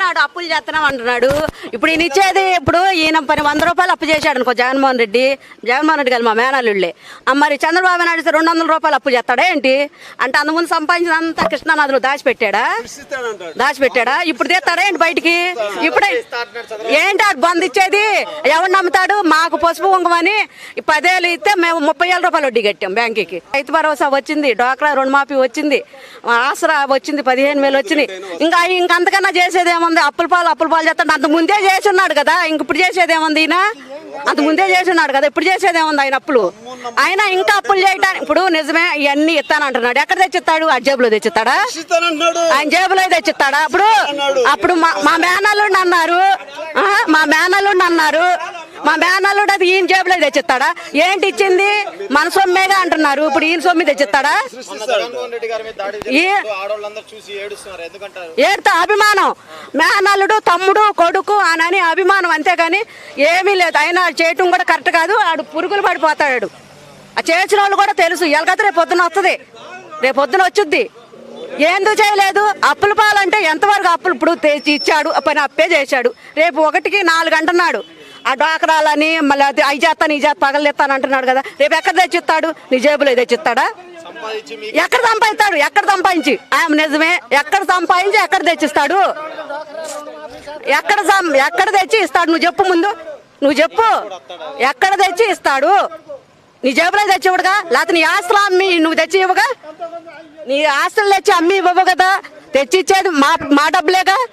అంటున్నాడు అప్పులు చేస్తున్నాం అంటున్నాడు. ఇప్పుడు ఈయన ఇచ్చేది ఇప్పుడు ఈయన పని వంద రూపాయలు అప్పు చేశాడు అనుకో జగన్మోహన్ రెడ్డి. జగన్మోహన్ రెడ్డి గారు మా మేనల్లుళ్ళే. మరి చంద్రబాబు నాయుడు రెండు వందల రూపాయలు అప్పు చేస్తాడా ఏంటి? అంటే అంతకుముందు సంపాదించినంత కృష్ణానదిలో దాచిపెట్టాడా? దాచిపెట్టాడా? ఇప్పుడు తీస్తాడా ఏంటి బయటికి? ఇప్పుడే ఏంటి అది బంద్ ఇచ్చేది? ఎవరు నమ్ముతాడు? మాకు పసుపు కుంకుమని పదేళ్ళు ఇస్తే మేము ముప్పై వేల రూపాయలు వడ్డీ కట్టాం బ్యాంకుకి. రైతు భరోసా వచ్చింది డోక్రా రుణమాఫీ వచ్చింది ఆసరా వచ్చింది పదిహేను వేలు వచ్చినాయి ఇంకా ఇంకా అంతకన్నా ఏముంది? అప్పుల పాలు అప్పుల పాలు చేస్తాడు. అంత ముందే చేసి ఉన్నాడు కదా. ఇంక ఇప్పుడు చేసేది ఏముంది ఈయన? అంత ముందే చేసి ఉన్నాడు కదా. ఇప్పుడు చేసేది ఏముంది ఆయన అప్పులు? ఆయన ఇంకా అప్పులు చేయడానికి ఇప్పుడు నిజమే ఇవన్నీ ఇస్తానంటున్నాడు. ఎక్కడ తెచ్చిస్తాడు? ఆ జేబులో తెచ్చిస్తాడా? ఆయన జేబులో తెచ్చిస్తాడా? అప్పుడు అప్పుడు మా మా మేనల్లుండి అన్నారు. మా మేనల్లుండి అన్నారు. మా మేనల్లుండి అది ఈయన జేబులో తెచ్చిస్తాడా? ఏంటి ఇచ్చింది? మన సొమ్మేగా అంటున్నారు. ఇప్పుడు ఈయన సొమ్మి తెచ్చిస్తాడా? ఏడుతా అభిమానం. మేనల్లుడు తమ్ముడు కొడుకు అని అభిమానం అంతేగాని ఏమీ లేదు. ఆయన చేయటం కూడా కరెక్ట్ కాదు. ఆడు పురుగులు పడిపోతాడు. ఆ చేసిన వాళ్ళు కూడా తెలుసు. ఎలాగైతే రేపు పొద్దున వస్తుంది. రేపు పొద్దున వచ్చుద్ది. ఎందుకు చేయలేదు. అప్పుల పాలంటే ఎంతవరకు అప్పులు ఇప్పుడు తెచ్చి ఇచ్చాడు. ఆ పని అప్పే చేశాడు. రేపు ఒకటికి నాలుగు అంటున్నాడు. ఆ డాకరాలని మళ్ళీ అది అవి చేస్తాను ఈ చేత పగలెత్తాను అంటున్నాడు కదా. రేపు ఎక్కడ తెచ్చిస్తాడు? నీ జేబులో తెచ్చిస్తాడా? ఎక్కడ సంపాదిస్తాడు? ఎక్కడ సంపాదించి? ఆయన నిజమే. ఎక్కడ సంపాదించి ఎక్కడ తెచ్చిస్తాడు? ఎక్కడ సం- ఎక్కడ తెచ్చి ఇస్తాడు? నువ్వు చెప్పు ముందు. నువ్వు చెప్పు. ఎక్కడ తెచ్చి ఇస్తాడు? నీ జేబులో తెచ్చి ఇవ్వడుగా? లేకపోతే నీ ఆస్తులు అమ్మి నువ్వు తెచ్చి ఇవ్వగా నీ ఆస్తులు తెచ్చి అమ్మి ఇవ్వవు కదా? తెచ్చి ఇచ్చేది మా మా డబ్బులేగా?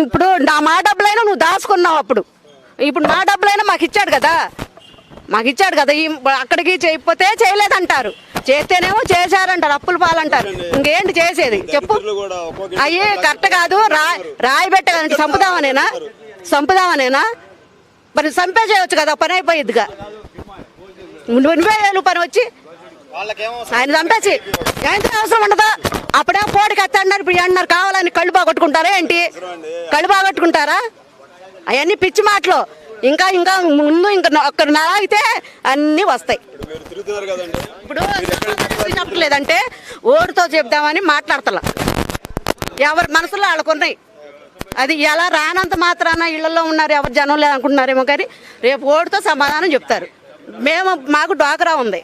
ఇప్పుడు నా మా డబ్బులైనా నువ్వు దాచుకున్నావు అప్పుడు. ఇప్పుడు నా డబ్బులైనా మాకు ఇచ్చాడు కదా. మాకు ఇచ్చాడు కదా. ఈ అక్కడికి చేయకపోతే చేయలేదంటారు. చేస్తేనేమో చేశారంటారు. అప్పుల పాలంటారు. ఇంకేంటి చేసేది? చెప్పు. అయ్యే కరెక్ట్ కాదు. రా రాయి పెట్టగలంటే చంపుదామనేనా చంపుదామనేనా మరి చంపే చేయవచ్చు కదా. పని అయిపోయిద్దిగా. నువ్వు వేలు పని వచ్చి ఆయన చంపేసి ఎంత అవసరం ఉండదా? అప్పుడే పోటీకి ఎత్త అన్నారు ఇప్పుడు అన్నారు కావాలని కళ్ళు బాగొట్టుకుంటారా ఏంటి? కళ్ళు బాగొట్టుకుంటారా అవన్నీ పిచ్చి మాటలు. ఇంకా ఇంకా ముందు ఇంకా ఒక్కరు నాగితే అన్నీ వస్తాయి. ఇప్పుడు చెప్పలేదంటే ఓటుతో చెప్దామని మాట్లాడతలా. ఎవరి మనసులో వాళ్ళకున్నాయి అది ఎలా రానంత మాత్రాన ఇళ్ళలో ఉన్నారు ఎవరు జనం లేదనుకుంటున్నారేమో కానీ రేపు ఓడితో సమాధానం చెప్తారు. మేము మాకు డ్వాక్రా ఉంది.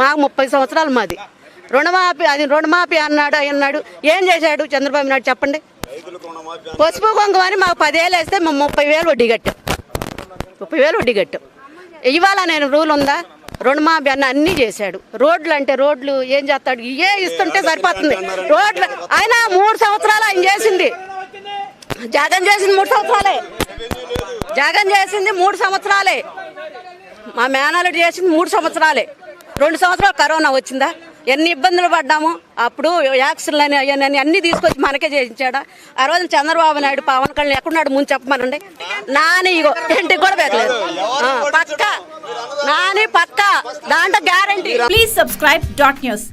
మాకు ముప్పై సంవత్సరాలు మాది. రుణమాఫీ అది రుణమాఫీ అన్నాడు అన్నాడు. ఏం చేశాడు చంద్రబాబు నాయుడు చెప్పండి? పసుపు కుంకుమని మాకు పదేళ్ళు వేస్తే మేము ముప్పై వేలు వడ్డీ కట్టాం. ముప్పై వేలు వడ్డీ కట్టాం. ఇవాళ నేను రూల్ ఉందా? రుణమాఫీ అన్న అన్నీ చేశాడు. రోడ్లు అంటే రోడ్లు ఏం చేస్తాడు? ఏ ఇస్తుంటే సరిపోతుంది. రోడ్లు ఆయన మూడు సంవత్సరాలు ఆయన చేసింది. జగన్ చేసింది మూడు సంవత్సరాలే. జగన్ చేసింది మూడు సంవత్సరాలే. మా మేనల్లుడు చేసింది మూడు సంవత్సరాలే. రెండు సంవత్సరాలు కరోనా వచ్చిందా? ఎన్ని ఇబ్బందులు పడ్డాము అప్పుడు యాక్సిడెంట్లు అని అవన్నీ అన్ని తీసుకొచ్చి మనకే చేయించాడు. ఆ రోజు చంద్రబాబు నాయుడు పవన్ కళ్యాణ్ ఎక్కడున్నాడు ముందు చెప్పమనండి. నాని ఇగో ఇంటికి కూడా పెట్టలేదు. పక్క. నాని పక్క. దాంట్లో guarantee please subscribe dot news